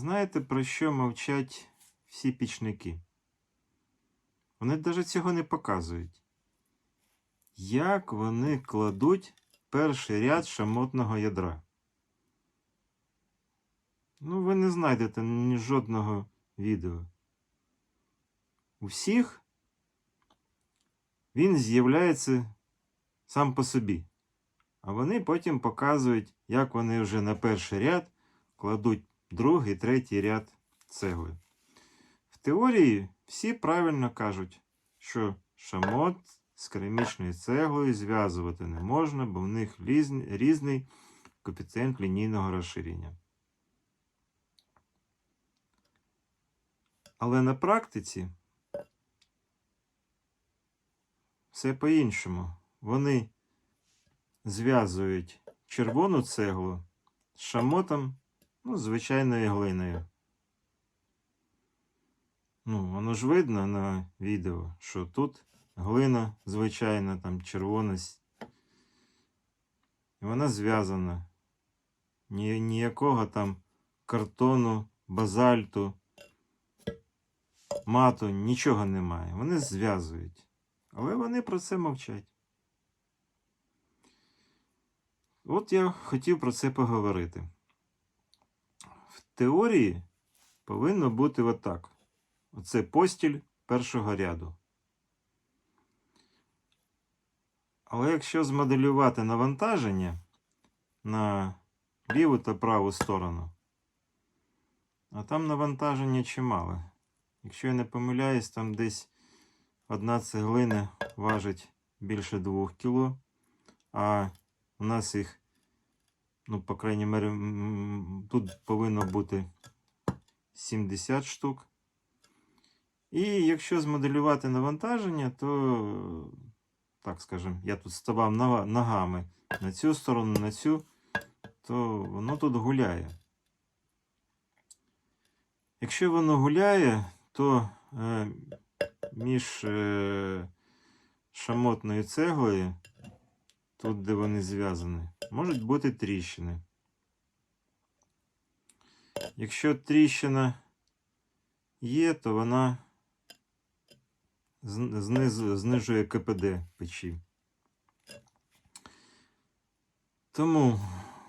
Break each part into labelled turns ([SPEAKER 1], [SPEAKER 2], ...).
[SPEAKER 1] Знаєте, про що мовчать всі пічники? Вони навіть цього не показують. Як вони кладуть перший ряд шамотного ядра? Ну, ви не знайдете ні жодного відео. У всіх він з'являється сам по собі. А вони потім показують, як вони вже на перший ряд кладуть другий, третій ряд цегли. В теорії всі правильно кажуть, що шамот з керамічною цеглою зв'язувати не можна, бо в них різний, коефіцієнт лінійного розширення. Але на практиці все по-іншому. Вони зв'язують червону цеглу з шамотом, ну, звичайною глиною. Ну, воно ж видно на відео, що тут глина звичайна, там червона. Вона зв'язана. Ні, ніякого там картону, базальту, мату, нічого немає. Вони зв'язують. Але вони про це мовчать. От я хотів про це поговорити. Теорії повинно бути отак. Оце постіль першого ряду. Але якщо змоделювати навантаження на ліву та праву сторону, а там навантаження чимало. Якщо я не помиляюсь, там десь одна цеглина важить більше 2 кг, а у нас їх, ну, по крайній мірі, м, тут повинно бути 70 штук. І якщо змоделювати навантаження, то, так скажемо, я тут ставав ногами на цю сторону, на цю, то воно тут гуляє. Якщо воно гуляє, то е, між е, шамотною цеглою, тут, де вони зв'язані, можуть бути тріщини. Якщо тріщина є, то вона зн- знижує КПД печі. Тому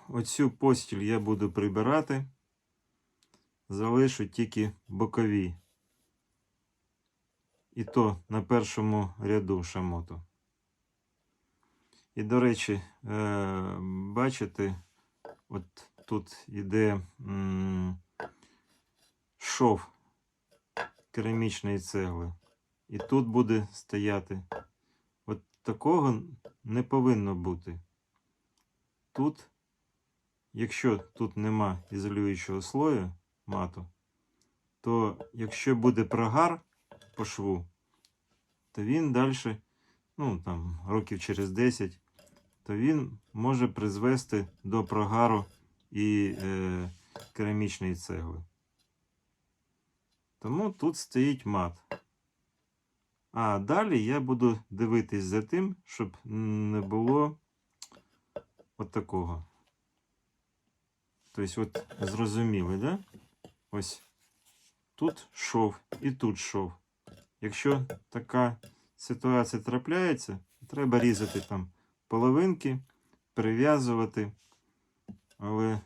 [SPEAKER 1] оцю постіль я буду прибирати, залишу тільки бокові. І то на першому ряду шамоту. І, до речі, е, бачите, от тут іде шов керамічної цегли. І тут буде стояти. От такого не повинно бути. Тут, якщо тут нема ізолюючого слою мату, то якщо буде прогар по шву, то він далі, ну там років через 10, то він може призвести до прогару і е, керамічної цегли. Тому тут стоїть мат. А далі я буду дивитись за тим, щоб не було от такого. Тобто, от зрозуміли, да? Ось тут шов і тут шов. Якщо така ситуація трапляється, треба різати там половинки, прив'язувати, але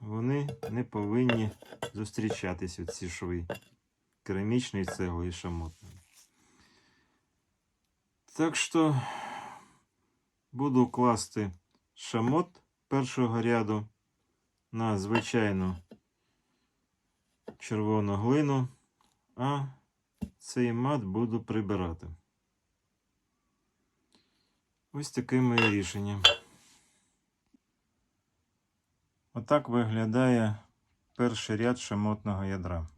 [SPEAKER 1] вони не повинні зустрічатися ці шви керамічної цегли і шамотної. Так що буду класти шамот першого ряду на звичайну червону глину, а цей мат буду прибирати. Ось таке моє рішення. Отак виглядає перший ряд шамотного ядра.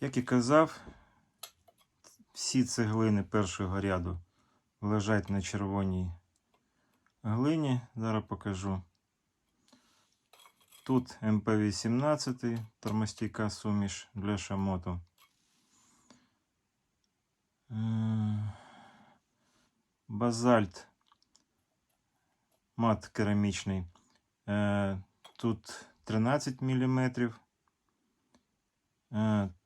[SPEAKER 1] Як і казав, всі цеглини першого ряду лежать на червоній глині. Зараз покажу. Тут МП-18, термостійка суміш для шамоту. Е, Базальт мат керамічний. Е, тут 13 мм.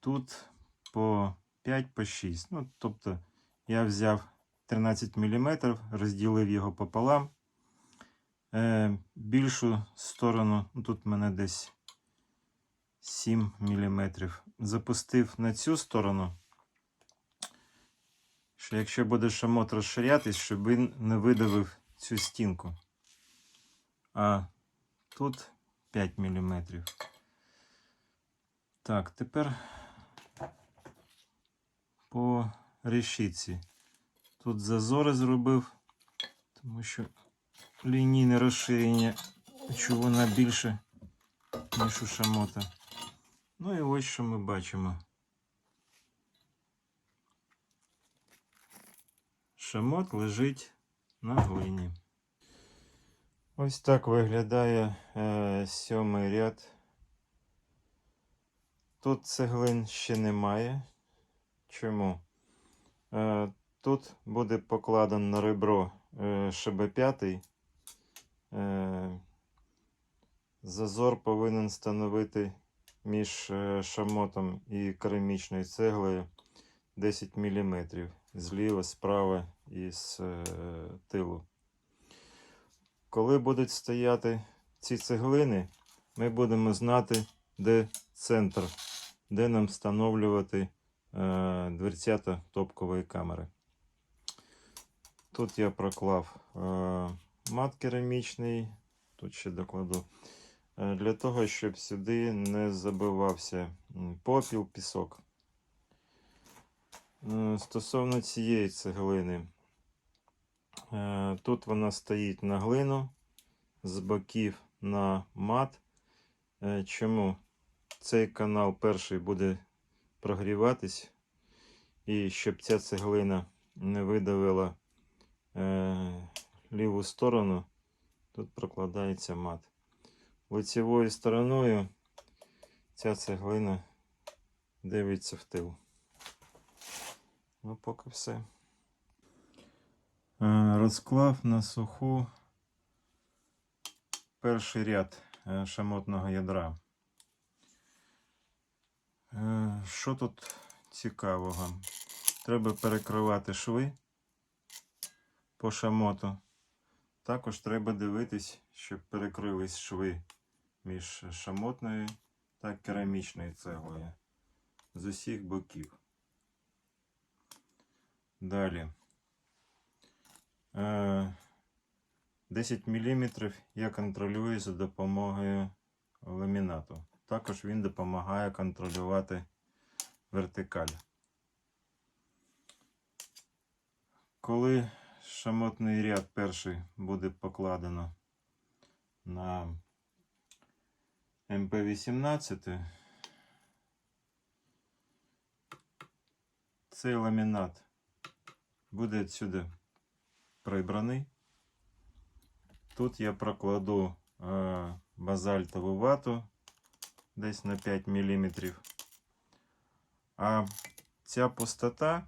[SPEAKER 1] Тут по 5 по 6. Ну, тобто я взяв 13 мм, розділив його пополам. Е, більшу сторону, ну, тут в мене десь 7 мм. Запустив на цю сторону. Що якщо буде шамот розширятись, щоб він не видавив цю стінку. А тут 5 мм. Так, тепер по решітці. Тут зазори зробив, тому що лінійне розширення човна більше, ніж у шамота. Ну і ось що ми бачимо. Шамот лежить на глині. Ось так виглядає е, сьомий ряд. Тут цеглин ще немає. Чому? Е, тут буде покладено на ребро е, ШБ5. Е, зазор повинен становити між е, шамотом і керамічною цеглою 10 мм зліва, справа і з е, тилу. Коли будуть стояти ці цеглини, ми будемо знати, де центр, де нам встановлювати е, дверцята топкової камери. Тут я проклав е, мат керамічний, тут ще докладу, е, для того, щоб сюди не забивався попіл, пісок. Е, Стосовно цієї цеглини, тут вона стоїть на глину, з боків на мат. Е, Чому? Цей канал перший буде прогріватись, і щоб ця цеглина не видавила е, ліву сторону, тут прокладається мат. Лицевою стороною ця цеглина дивиться в тил. Ну, поки все. Е, Розклав на суху перший ряд е, шамотного ядра. Е, Що тут цікавого? Треба перекривати шви по шамоту. Також треба дивитись, щоб перекрились шви між шамотною та керамічною цеглою з усіх боків. Далі. Е, 10 мм я контролюю за допомогою ламінату. Також він допомагає контролювати вертикаль. Коли шамотний ряд перший буде покладено на МП-18, цей ламінат буде відсюди прибраний. Тут я прокладу е, базальтову вату десь на 5 мм. А ця пустота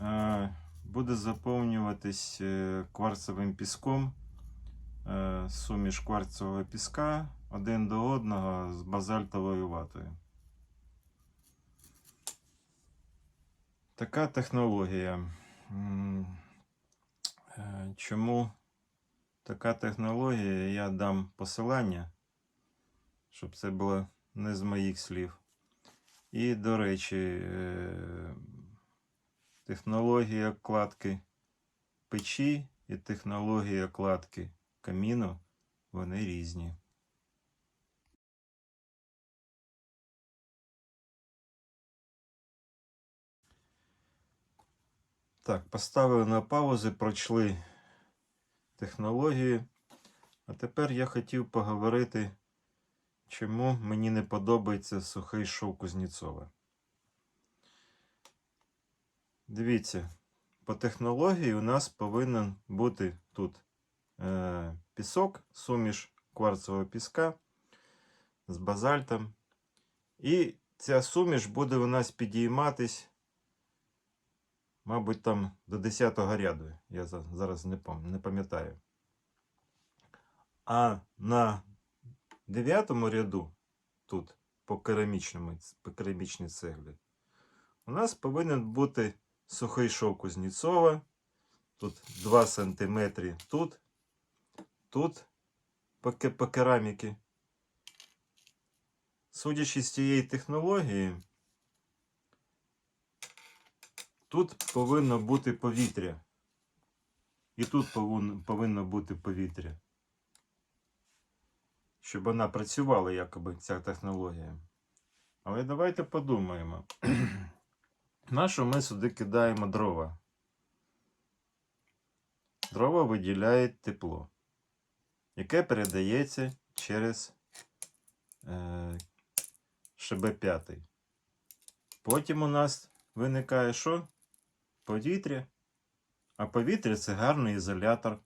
[SPEAKER 1] е, буде заповнюватись е, кварцевим піском, суміш кварцевого піска один до одного з базальтовою ватою. Така технологія. Чому така технологія? Я дам посилання, щоб це було не з моїх слів. І, до речі, е, технологія кладки печі і технологія кладки каміну вони різні. Так, поставили на паузу, пройшли технології. А тепер я хотів поговорити, чому мені не подобається сухий шов Кузнєцова. Дивіться, по технології у нас повинен бути тут е, пісок, суміш кварцевого піска з базальтом. І ця суміш буде у нас підійматись Мабуть, там до 10-го ряду. Я зараз не пам'ятаю. А на дев'ятому ряду, тут, по, по керамічній цеглі, у нас повинен бути сухий шов Кузнєцова. Тут 2 см тут, тут по, по кераміки. Судячи з цієї технології, тут повинно бути повітря. І тут повинно, бути повітря. Щоб вона працювала, якоби ця технологія. Але давайте подумаємо. Нащо ми сюди кидаємо дрова? Дрова виділяють тепло, яке передається через е, ШБ5. Потім у нас виникає що? Повітря. А повітря це гарний ізолятор.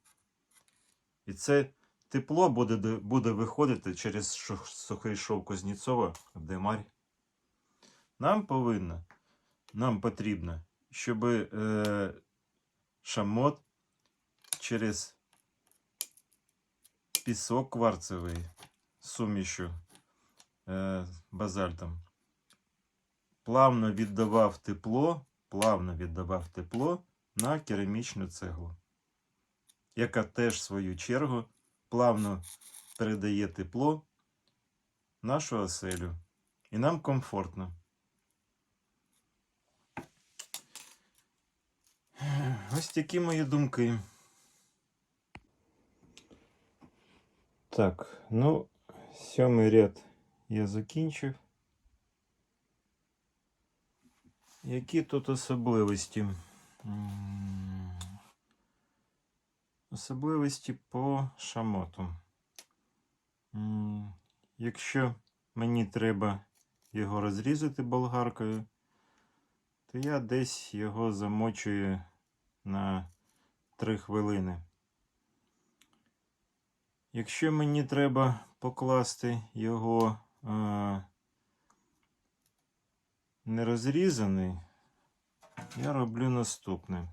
[SPEAKER 1] І це тепло буде, буде виходити через сухий шов Кузнєцова в Демарь. Нам повинно, нам потрібно, щоб е, шамот через пісок кварцевий сумішю е, базальтом плавно віддавав тепло, плавно віддавав тепло на керамічну цеглу, яка теж в свою чергу плавно передає тепло нашу оселю. І нам комфортно. Ось такі мої думки. Так, ну, сьомий ряд я закінчив. Які тут особливості? Особливості по шамоту. Якщо мені треба його розрізати болгаркою, то я десь його замочую на 3 хвилини. Якщо мені треба покласти його е, не розрізаний, я роблю наступне.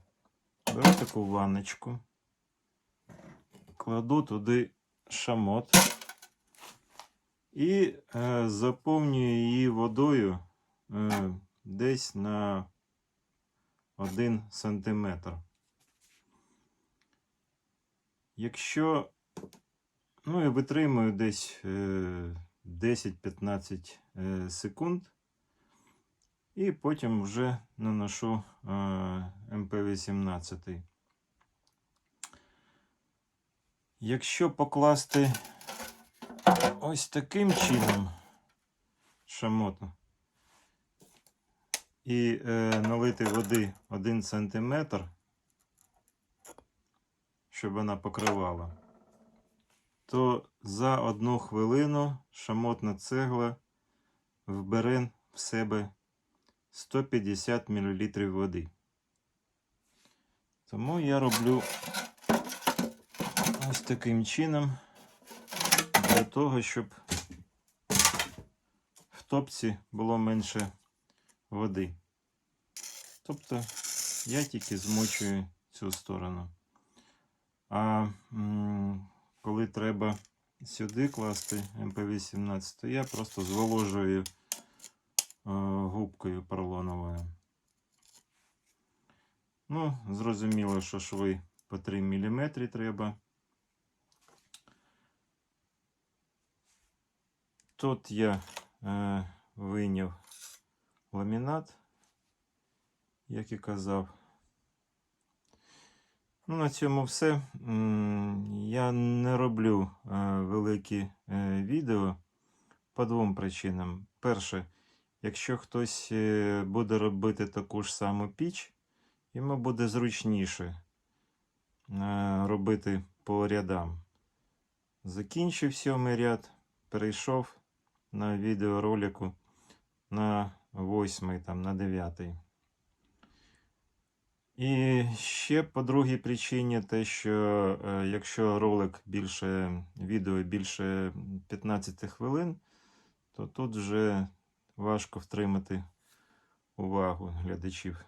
[SPEAKER 1] Беру таку ванночку, кладу туди шамот і е, заповнюю її водою е, десь на 1 сантиметр. Якщо ну і витримую десь е, 10-15 е, секунд, і потім вже наношу е, МП-18. Якщо покласти ось таким чином шамоту і е, налити води 1 см, щоб вона покривала, то за одну хвилину шамотна цегла вбере в себе 150 мл води. Тому я роблю ось таким чином для того, щоб в топці було менше води. Тобто я тільки змочую цю сторону. А коли треба сюди класти МП-18, то я просто зволожую губкою поролоновою. Ну, зрозуміло, що шви по 3 мм треба. Тут я е, вийняв ламінат, як і казав. Ну, на цьому все. Я не роблю е, великі е, відео по двом причинам. Перше, якщо хтось е, буде робити таку ж саму піч, йому буде зручніше е, робити по рядам. Закінчив сьомий ряд, перейшов на відеоролику на восьмий, там, на дев'ятий. І ще по другій причині, те, що е, якщо ролик більше відео більше 15 хвилин, то тут вже важко втримати увагу глядачів.